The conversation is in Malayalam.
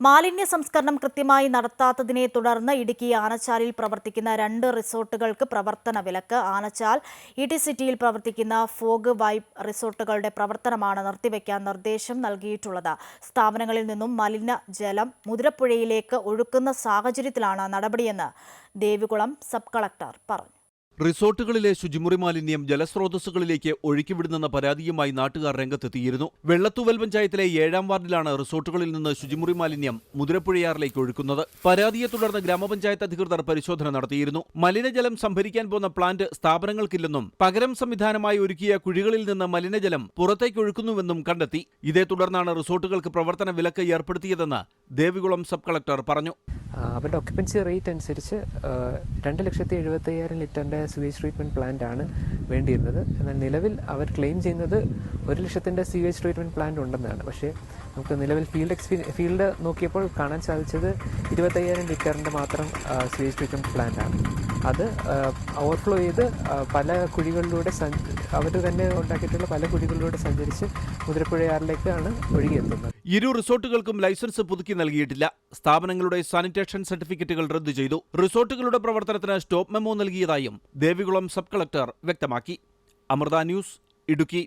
മാലിന്യ സംസ്കരണം കൃത്യമായി നടത്താത്തതിനെ തുടർന്ന് ഇടുക്കി ആനച്ചാലിൽ പ്രവർത്തിക്കുന്ന രണ്ട് റിസോർട്ടുകൾക്ക് പ്രവർത്തന വിലക്ക്. ആനച്ചാൽ ഇടി സിറ്റിയിൽ പ്രവർത്തിക്കുന്ന ഫോഗ് വൈബ് റിസോർട്ടുകളുടെ പ്രവർത്തനമാണ് നിർത്തിവെക്കാൻ നിർദ്ദേശം നൽകിയിട്ടുള്ളത്. സ്ഥാപനങ്ങളിൽ നിന്നും മലിന ജലം മുതിരപ്പുഴയിലേക്ക് ഒഴുക്കുന്ന സാഹചര്യത്തിലാണ് നടപടിയെന്ന് ദേവികുളം സബ് കളക്ടർ പറഞ്ഞു. റിസോർട്ടുകളിലെ ശുചിമുറി മാലിന്യം ജലസ്രോതസ്സുകളിലേക്ക് ഒഴുക്കിവിടുന്നെന്ന പരാതിയുമായി നാട്ടുകാർ രംഗത്തെത്തിയിരുന്നു. വെള്ളത്തൂവൽ പഞ്ചായത്തിലെ ഏഴാം വാർഡിലാണ് റിസോർട്ടുകളിൽ നിന്ന് ശുചിമുറി മാലിന്യം മുതിരപ്പുഴയാറിലേക്ക് ഒഴുക്കുന്നത്. പരാതിയെ തുടർന്ന് ഗ്രാമപഞ്ചായത്ത് അധികൃതർ പരിശോധന നടത്തിയിരുന്നു. മലിനജലം സംഭരിക്കാൻ പോന്ന പ്ലാന്റ് സ്ഥാപനങ്ങൾക്കില്ലെന്നും പകരം സംവിധാനമായി ഒരുക്കിയ കുഴികളിൽ നിന്ന് മലിനജലം പുറത്തേക്ക് ഒഴുക്കുന്നുവെന്നും കണ്ടെത്തി. ഇതേ തുടർന്നാണ് റിസോർട്ടുകൾക്ക് പ്രവർത്തന വിലക്ക് ഏർപ്പെടുത്തിയതെന്ന് ദേവികുളം സബ് കളക്ടർ പറഞ്ഞു. അവരുടെ ഒക്യുപ്പൻസി റേറ്റ് അനുസരിച്ച് രണ്ട് ലക്ഷത്തി എഴുപത്തി അയ്യായിരം ലിറ്ററിന്റെ സിവേജ് ട്രീറ്റ്മെന്റ് പ്ലാന്റ് ആണ് വേണ്ടിയിരുന്നത്. എന്നാൽ നിലവിൽ അവർ ക്ലെയിം ചെയ്യുന്നത് ഒരു ലക്ഷത്തിന്റെ സിവേജ് ട്രീറ്റ്മെന്റ് പ്ലാന്റ് ഉണ്ടെന്നാണ്. പക്ഷേ നമുക്ക് നിലവിൽ ഫീൽഡ് എക്സ്പീരിയൻ ഫീൽഡ് നോക്കിയപ്പോൾ കാണാൻ സാധിച്ചത് ഇരുപത്തയ്യായിരം ലിറ്ററിന്റെ മാത്രം സിവേജ് ട്രീറ്റ്മെന്റ് പ്ലാന്റ് ആണ്. അത് ഓവർഫ്ലോ ചെയ്ത് പല കുഴികളിലൂടെ അവർ തന്നെ ഉണ്ടാക്കിയിട്ടുള്ള പല കുഴികളിലൂടെ സഞ്ചരിച്ച് മുതിരപ്പുഴയാറിലേക്കാണ് ഒഴുകിയെത്തുന്നത്. ഇരു റിസോർട്ടുകൾക്കും ലൈസൻസ് പുതുക്കി നൽകിയിട്ടില്ല. സ്ഥാപനങ്ങളുടെ സാനിറ്റേഷൻ സർട്ടിഫിക്കറ്റുകൾ റദ്ദു ചെയ്തു. റിസോർട്ടുകളുടെ പ്രവർത്തനത്തിന് സ്റ്റോപ്പ് മെമ്മോ നൽകിയതായും ദേവികുളം സബ് കളക്ടർ വ്യക്തമാക്കി. അമൃത ന്യൂസ് ഇടുക്കി.